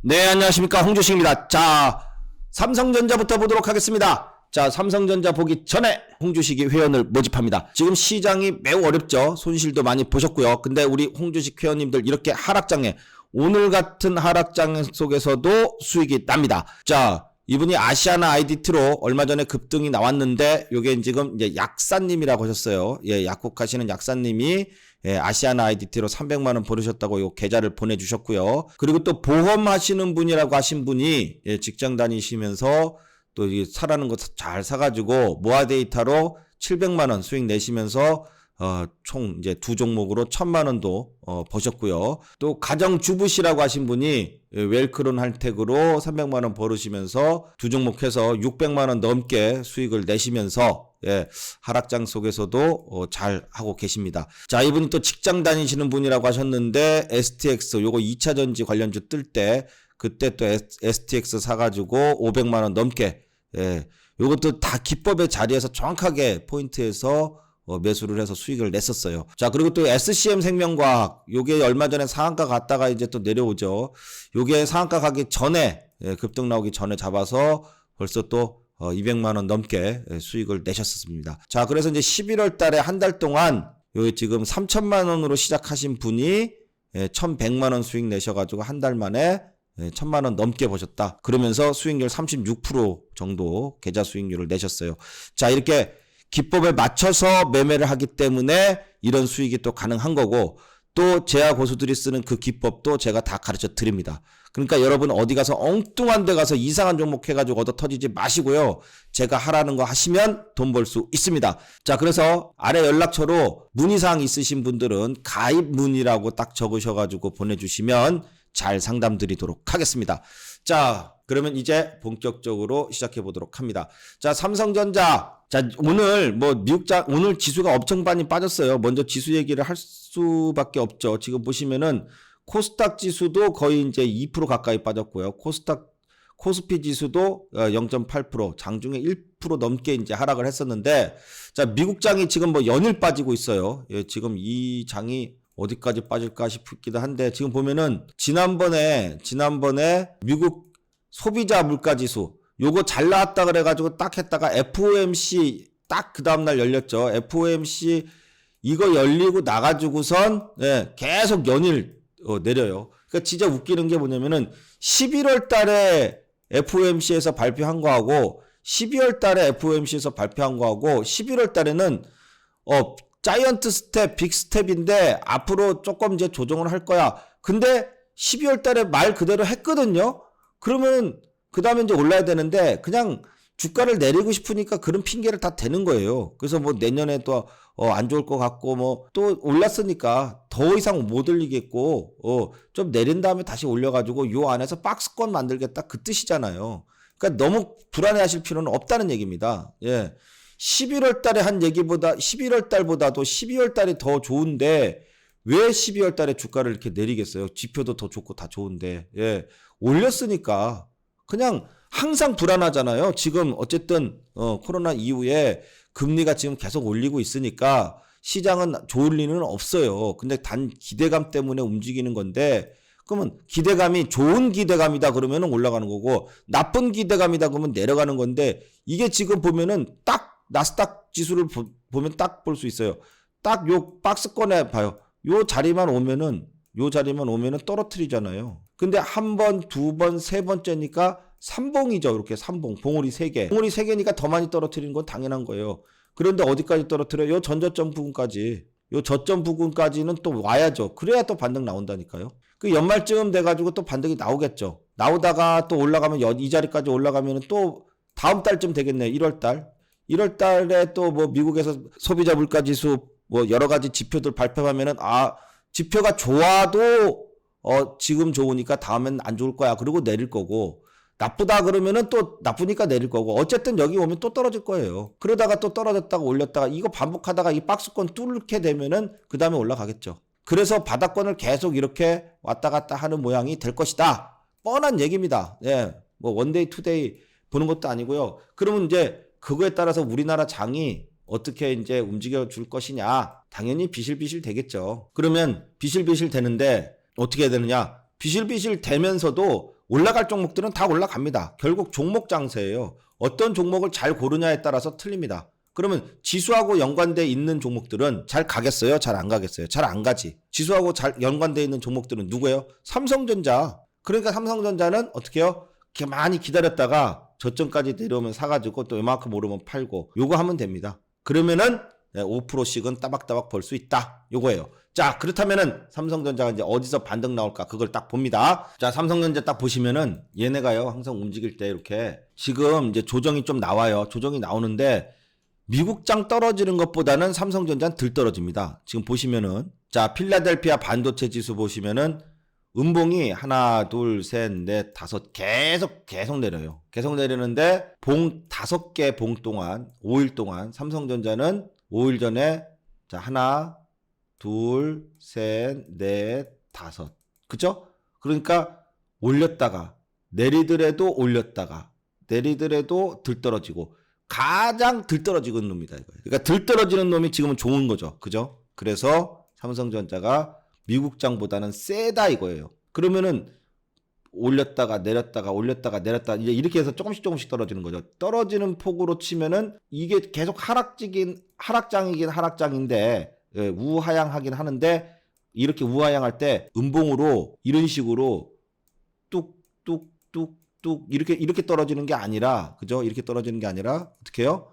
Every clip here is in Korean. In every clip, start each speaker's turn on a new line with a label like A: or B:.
A: 네, 안녕하십니까. 홍주식입니다. 자, 삼성전자부터 보도록 하겠습니다. 자, 삼성전자 보기 전에 홍주식이 회원을 모집합니다. 지금 시장이 매우 어렵죠. 손실도 많이 보셨고요. 근데 우리 홍주식 회원님들 이렇게 하락장에 오늘 같은 하락장 속에서도 수익이 납니다. 자, 이분이 아시아나 아이디트로 얼마 전에 급등이 나왔는데 요게 지금 이제 약사님이라고 하셨어요. 예, 약국하시는 약사님이 예, 아시아나 아이디티로 300만 원 벌으셨다고 요 계좌를 보내주셨고요. 그리고 또 보험 하시는 분이라고 하신 분이 예, 직장 다니시면서 또이 사라는 거 잘 사가지고 모아 데이터로 700만 원 수익 내시면서 어, 총 이제 두 종목으로 1000만 원도 어, 버셨고요. 또 가정 주부시라고 하신 분이 예, 웰크론 할택으로 300만 원 벌으시면서 두 종목 해서 600만 원 넘게 수익을 내시면서 예, 하락장 속에서도 어, 잘 하고 계십니다. 자, 이분이 또 직장 다니시는 분이라고 하셨는데 STX 요거 2차 전지 관련주 뜰 때 그때 또 STX 사 가지고 500만 원 넘게 예, 요것도 다 기법의 자리에서 정확하게 포인트에서 어, 매수를 해서 수익을 냈었어요. 자, 그리고 또 SCM 생명과학, 요게 얼마 전에 상한가 갔다가 이제 또 내려오죠. 요게 상한가 가기 전에, 예, 급등 나오기 전에 잡아서 벌써 또 어, 200만 원 넘게 예, 수익을 내셨습니다. 자, 그래서 이제 11월 달에 한 달 동안 요게 지금 3천만 원으로 시작하신 분이 예, 1100만 원 수익 내셔 가지고 한 달 만에 예, 천만 원 넘게 버셨다. 그러면서 수익률 36% 정도 계좌 수익률을 내셨어요. 자, 이렇게 기법에 맞춰서 매매를 하기 때문에 이런 수익이 또 가능한 거고 또 제야 고수들이 쓰는 그 기법도 제가 다 가르쳐 드립니다. 그러니까 여러분 어디 가서 엉뚱한 데 가서 이상한 종목 해가지고 얻어 터지지 마시고요. 제가 하라는 거 하시면 돈 벌 수 있습니다. 자, 그래서 아래 연락처로 문의사항 있으신 분들은 가입 문의라고 딱 적으셔가지고 보내주시면 잘 상담 드리도록 하겠습니다. 자, 그러면 이제 본격적으로 시작해 보도록 합니다. 자, 삼성전자. 자, 오늘 뭐 미국장 오늘 지수가 엄청 많이 빠졌어요. 먼저 지수 얘기를 할 수밖에 없죠. 지금 보시면은 코스닥 지수도 거의 이제 2% 가까이 빠졌고요. 코스닥 코스피 지수도 0.8% 장중에 1% 넘게 이제 하락을 했었는데 자, 미국 장이 지금 뭐 연일 빠지고 있어요. 예, 지금 이 장이 어디까지 빠질까 싶기도 한데 지금 보면은 지난번에 지난번에 미국 소비자 물가 지수 요거 잘 나왔다 그래가지고 딱 했다가 FOMC 딱 그 다음날 열렸죠. FOMC 이거 열리고 나가지고선 예, 계속 연일 어, 내려요. 그러니까 진짜 웃기는 게 뭐냐면은 11월 달에 FOMC에서 발표한 거하고 12월 달에 FOMC에서 발표한 거하고 11월 달에는 어 자이언트 스텝, 빅 스텝인데 앞으로 조금 이제 조정을 할 거야. 근데 12월 달에 말 그대로 했거든요. 그러면 그 다음에 이제 올라야 되는데 그냥 주가를 내리고 싶으니까 그런 핑계를 다 대는 거예요. 그래서 뭐 내년에 또, 어, 안 좋을 것 같고 뭐 또 올랐으니까 더 이상 못 올리겠고, 어, 좀 내린 다음에 다시 올려가지고 요 안에서 박스권 만들겠다 그 뜻이잖아요. 그러니까 너무 불안해 하실 필요는 없다는 얘기입니다. 예. 11월 달에 한 얘기보다 11월 달보다도 12월 달이 더 좋은데 왜 12월 달에 주가를 이렇게 내리겠어요? 지표도 더 좋고 다 좋은데. 예. 올렸으니까 그냥 항상 불안하잖아요. 지금 어쨌든 어, 코로나 이후에 금리가 지금 계속 올리고 있으니까 시장은 좋을 리는 없어요. 근데 단 기대감 때문에 움직이는 건데 그러면 기대감이 좋은 기대감이다 그러면 올라가는 거고 나쁜 기대감이다 그러면 내려가는 건데 이게 지금 보면은 딱 나스닥 지수를 보, 보면 딱 볼 수 있어요. 딱 요 박스권에 봐요. 요 자리만 오면은 요 자리만 오면은 떨어뜨리잖아요. 근데 한 번, 두 번, 세 번째니까 삼봉이죠. 이렇게 삼봉. 봉우리 세 개. 봉우리 세 개니까 더 많이 떨어뜨리는 건 당연한 거예요. 그런데 어디까지 떨어뜨려요? 요 전저점 부분까지. 요 저점 부분까지는 또 와야죠. 그래야 또 반등 나온다니까요. 그 연말쯤 돼가지고 또 반등이 나오겠죠. 나오다가 또 올라가면 이 자리까지 올라가면 또 다음 달쯤 되겠네. 1월 달. 1월 달에 또 뭐 미국에서 소비자 물가 지수 뭐 여러 가지 지표들 발표하면은 아, 지표가 좋아도 어, 지금 좋으니까 다음엔 안 좋을 거야. 그리고 내릴 거고. 나쁘다 그러면은 또 나쁘니까 내릴 거고. 어쨌든 여기 오면 또 떨어질 거예요. 그러다가 또 떨어졌다가 올렸다가 이거 반복하다가 이 박스권 뚫게 되면은 그 다음에 올라가겠죠. 그래서 바닥권을 계속 이렇게 왔다 갔다 하는 모양이 될 것이다. 뻔한 얘기입니다. 예. 뭐 원데이 투데이 보는 것도 아니고요. 그러면 이제 그거에 따라서 우리나라 장이 어떻게 이제 움직여 줄 것이냐. 당연히 비실비실 되겠죠. 그러면 비실비실 되는데 어떻게 해야 되느냐? 비실비실 되면서도 올라갈 종목들은 다 올라갑니다. 결국 종목 장세예요. 어떤 종목을 잘 고르냐에 따라서 틀립니다. 그러면 지수하고 연관돼 있는 종목들은 잘 가겠어요? 잘 안 가겠어요? 잘 안 가지. 지수하고 잘 연관돼 있는 종목들은 누구예요? 삼성전자. 그러니까 삼성전자는 어떻게 해요? 많이 기다렸다가 저점까지 내려오면 사가지고 또 이만큼 오르면 팔고 요거 하면 됩니다. 그러면은 5%씩은 따박따박 벌 수 있다. 요거예요. 자, 그렇다면은 삼성전자가 이제 어디서 반등 나올까? 그걸 딱 봅니다. 자, 삼성전자 딱 보시면은 얘네가요. 항상 움직일 때 이렇게 지금 이제 조정이 좀 나와요. 조정이 나오는데 미국장 떨어지는 것보다는 삼성전자는 덜 떨어집니다. 지금 보시면은 자, 필라델피아 반도체 지수 보시면은 음봉이 하나, 둘, 셋, 넷, 다섯 계속 계속 내려요. 계속 내리는데 봉 다섯 개 봉 동안 5일 동안 삼성전자는 5일 전에 자 하나, 둘, 셋, 넷, 다섯. 그죠? 그러니까 올렸다가 내리더라도 올렸다가 내리더라도 들 떨어지고 가장 들 떨어지는 놈이다 이거예요. 그러니까 들 떨어지는 놈이 지금은 좋은 거죠. 그죠? 그래서 삼성전자가 미국장보다는 세다 이거예요. 그러면은 올렸다가 내렸다가 올렸다가 내렸다 이제 이렇게 해서 조금씩 조금씩 떨어지는 거죠. 떨어지는 폭으로 치면은 이게 계속 하락지긴 하락장이긴 하락장인데 예, 우하향하긴 하는데 이렇게 우하향할 때 음봉으로 이런 식으로 뚝뚝뚝뚝 이렇게 이렇게 떨어지는 게 아니라 그죠? 이렇게 떨어지는 게 아니라 어떻게 해요?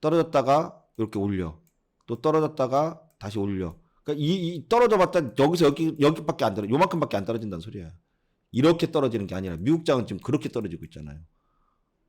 A: 떨어졌다가 이렇게 올려 또 떨어졌다가 다시 올려 그러니까 이, 이 떨어져봤자 여기서 여기 여기밖에 안 떨어 요만큼밖에 안 떨어진다는 소리야. 이렇게 떨어지는 게 아니라 미국장은 지금 그렇게 떨어지고 있잖아요.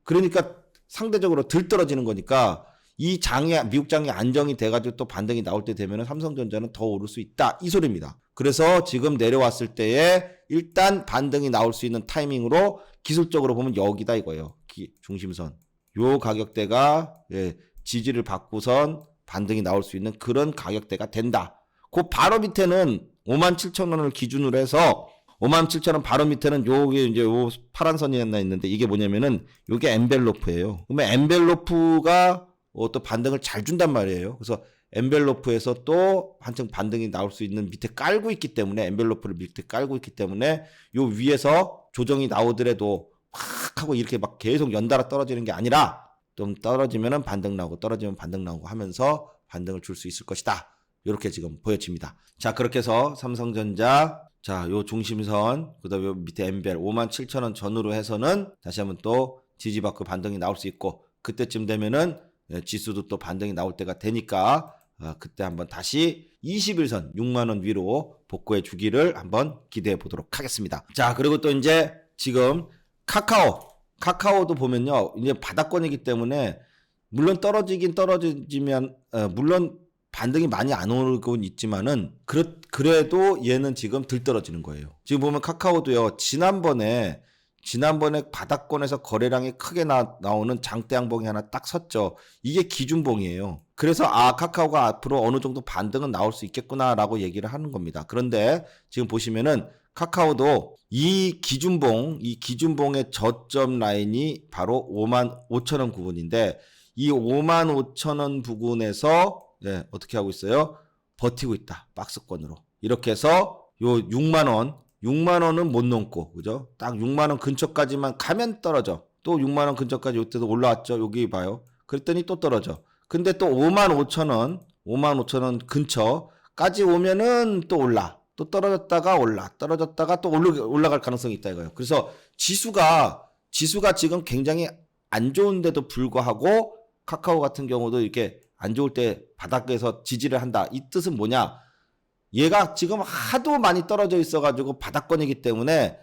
A: 그러니까 상대적으로 덜 떨어지는 거니까 이 장이 미국 장이 안정이 돼가지고 또 반등이 나올 때 되면 삼성전자는 더 오를 수 있다 이 소리입니다. 그래서 지금 내려왔을 때에 일단 반등이 나올 수 있는 타이밍으로 기술적으로 보면 여기다 이거예요. 기- 중심선. 요 가격대가 예, 지지를 받고선 반등이 나올 수 있는 그런 가격대가 된다. 그 바로 밑에는 5만 7천 원을 기준으로 해서 5만 7천 원 바로 밑에는 요게 이제 요 파란 선이 하나 있는데 이게 뭐냐면은 요게 엔벨로프예요. 그러면 엔벨로프가 어, 또 반등을 잘 준단 말이에요. 그래서 엔벨로프에서 또 한층 반등이 나올 수 있는 밑에 깔고 있기 때문에 엔벨로프를 밑에 깔고 있기 때문에 요 위에서 조정이 나오더라도 확 하고 이렇게 막 계속 연달아 떨어지는 게 아니라 좀 떨어지면은 반등 나오고 떨어지면 반등 나오고 하면서 반등을 줄 수 있을 것이다. 이렇게 지금 보여집니다. 자, 그렇게 해서 삼성전자 자, 요 중심선, 그 다음에 요 밑에 엠벨 5만 7천 원 전후로 해서는 다시 한번 또 지지받고 반등이 나올 수 있고, 그때쯤 되면은 예, 지수도 또 반등이 나올 때가 되니까, 어, 그때 한번 다시 21선 6만 원 위로 복구해 주기를 한번 기대해 보도록 하겠습니다. 자, 그리고 또 이제 지금 카카오, 카카오도 보면요, 이제 바닥권이기 때문에 물론 떨어지긴 떨어지면, 어, 물론 반등이 많이 안 오르고 있지만은 그래, 그래도 얘는 지금 들 떨어지는 거예요. 지금 보면 카카오도요. 지난번에 지난번에 바닥권에서 거래량이 크게 나, 나오는 장대양봉이 하나 딱 섰죠. 이게 기준봉이에요. 그래서 아 카카오가 앞으로 어느 정도 반등은 나올 수 있겠구나라고 얘기를 하는 겁니다. 그런데 지금 보시면은 카카오도 이 기준봉, 이 기준봉의 저점 라인이 바로 5만 5천 원 부분인데 이 5만 5천 원 부근에서 네, 어떻게 하고 있어요? 버티고 있다. 박스권으로. 이렇게 해서 요 6만 원, 6만 원은 못 넘고 그죠? 딱 6만 원 근처까지만 가면 떨어져. 또 6만 원 근처까지 이때도 올라왔죠. 여기 봐요. 그랬더니 또 떨어져. 근데 또 5만 5천 원, 5만 5천 원 근처까지 오면은 또 올라. 또 떨어졌다가 올라. 떨어졌다가 또 올라, 올라갈 가능성이 있다 이거예요. 그래서 지수가 지수가 지금 굉장히 안 좋은데도 불구하고 카카오 같은 경우도 이렇게 안 좋을 때 바닥에서 지지를 한다. 이 뜻은 뭐냐? 얘가 지금 하도 많이 떨어져 있어가지고 바닥권이기 때문에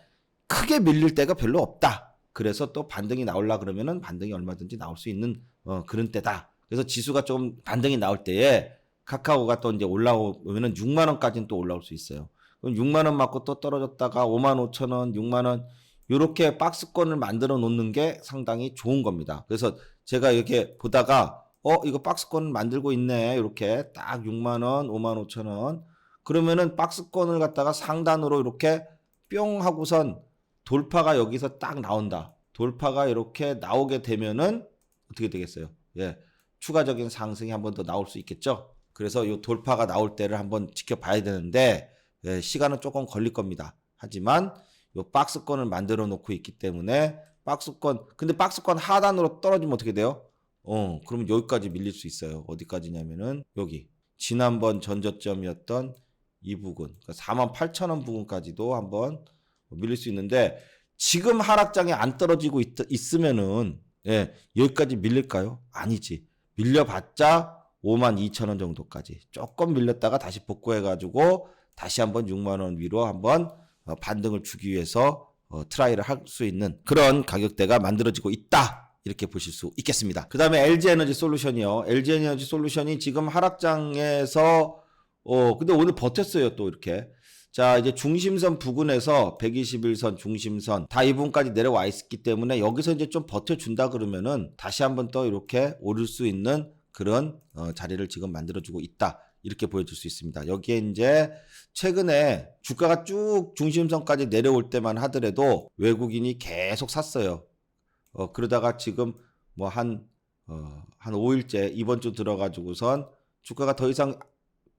A: 크게 밀릴 때가 별로 없다. 그래서 또 반등이 나올라 그러면은 반등이 얼마든지 나올 수 있는 어, 그런 때다. 그래서 지수가 좀 반등이 나올 때에 카카오가 또 이제 올라오면은 6만 원까지는 또 올라올 수 있어요. 그럼 6만 원 맞고 또 떨어졌다가 5만 5천 원, 6만 원 이렇게 박스권을 만들어 놓는 게 상당히 좋은 겁니다. 그래서 제가 이렇게 보다가 어 이거 박스권 만들고 있네 이렇게 딱 6만 원, 5만 5천 원 그러면은 박스권을 갖다가 상단으로 이렇게 뿅 하고선 돌파가 여기서 딱 나온다. 돌파가 이렇게 나오게 되면은 어떻게 되겠어요? 예. 추가적인 상승이 한 번 더 나올 수 있겠죠? 그래서 이 돌파가 나올 때를 한번 지켜봐야 되는데, 예, 시간은 조금 걸릴 겁니다. 하지만 요 박스권을 만들어 놓고 있기 때문에 박스권 근데 박스권 하단으로 떨어지면 어떻게 돼요? 어 그러면 여기까지 밀릴 수 있어요. 어디까지냐면은 여기 지난번 전저점이었던 이 부분 그러니까 4만 8천 원 부분까지도 한번 밀릴 수 있는데 지금 하락장에 안 떨어지고 있, 있으면은 예, 여기까지 밀릴까요? 아니지. 밀려봤자 5만 2천 원 정도까지 조금 밀렸다가 다시 복구해 가지고 다시 한번 6만 원 위로 한번 어, 반등을 주기 위해서 어, 트라이를 할 수 있는 그런 가격대가 만들어지고 있다. 이렇게 보실 수 있겠습니다. 그 다음에 LG 에너지 솔루션이요. LG 에너지 솔루션이 지금 하락장에서 어 근데 오늘 버텼어요 또 이렇게. 자 이제 중심선 부근에서 121선 중심선 다 이 부분까지 내려와 있기 때문에 여기서 이제 좀 버텨준다 그러면은 다시 한번 또 이렇게 오를 수 있는 그런 어, 자리를 지금 만들어주고 있다. 이렇게 보여줄 수 있습니다. 여기에 이제 최근에 주가가 쭉 중심선까지 내려올 때만 하더라도 외국인이 계속 샀어요. 어 그러다가 지금 뭐 한 어, 한 5일째 이번 주 들어가지고선 주가가 더 이상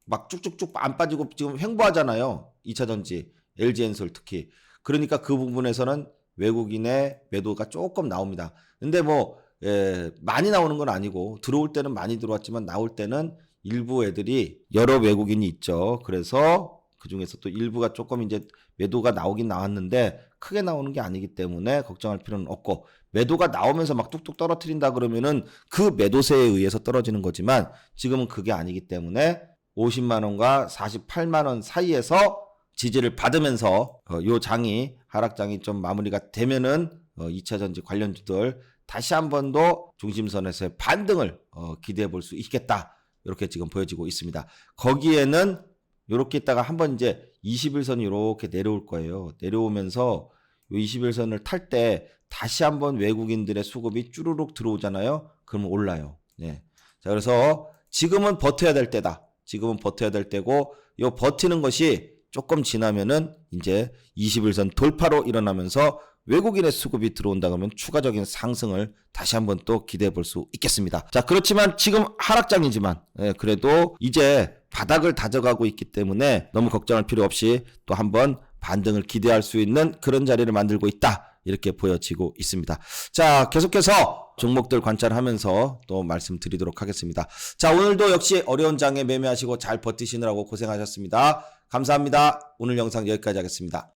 A: 막 쭉쭉쭉 안 빠지고 지금 횡보하잖아요. 2차 전지, LG엔솔 특히. 그러니까 그 부분에서는 외국인의 매도가 조금 나옵니다. 근데 뭐 예, 많이 나오는 건 아니고 들어올 때는 많이 들어왔지만 나올 때는 일부 애들이 여러 외국인이 있죠. 그래서 그 중에서 또 일부가 조금 이제 매도가 나오긴 나왔는데 크게 나오는 게 아니기 때문에 걱정할 필요는 없고 매도가 나오면서 막 뚝뚝 떨어뜨린다 그러면은 그 매도세에 의해서 떨어지는 거지만 지금은 그게 아니기 때문에 50만 원과 48만 원 사이에서 지지를 받으면서 어, 요 장이 하락장이 좀 마무리가 되면은 어, 2차 전지 관련주들 다시 한 번 더 중심선에서의 반등을 어, 기대해 볼 수 있겠다. 이렇게 지금 보여지고 있습니다. 거기에는 이렇게 있다가 한번 이제 21선이 이렇게 내려올 거예요. 내려오면서 요 21선을 탈 때 다시 한번 외국인들의 수급이 쭈루룩 들어오잖아요. 그러면 올라요. 네. 자, 그래서 지금은 버텨야 될 때다. 지금은 버텨야 될 때고 요 버티는 것이 조금 지나면은 이제 21선 돌파로 일어나면서 외국인의 수급이 들어온다 그러면 추가적인 상승을 다시 한번 또 기대해 볼 수 있겠습니다. 자, 그렇지만 지금 하락장이지만 예, 그래도 이제 바닥을 다져가고 있기 때문에 너무 걱정할 필요 없이 또 한번 반등을 기대할 수 있는 그런 자리를 만들고 있다. 이렇게 보여지고 있습니다. 자, 계속해서 종목들 관찰하면서 또 말씀드리도록 하겠습니다. 자, 오늘도 역시 어려운 장에 매매하시고 잘 버티시느라고 고생하셨습니다. 감사합니다. 오늘 영상 여기까지 하겠습니다.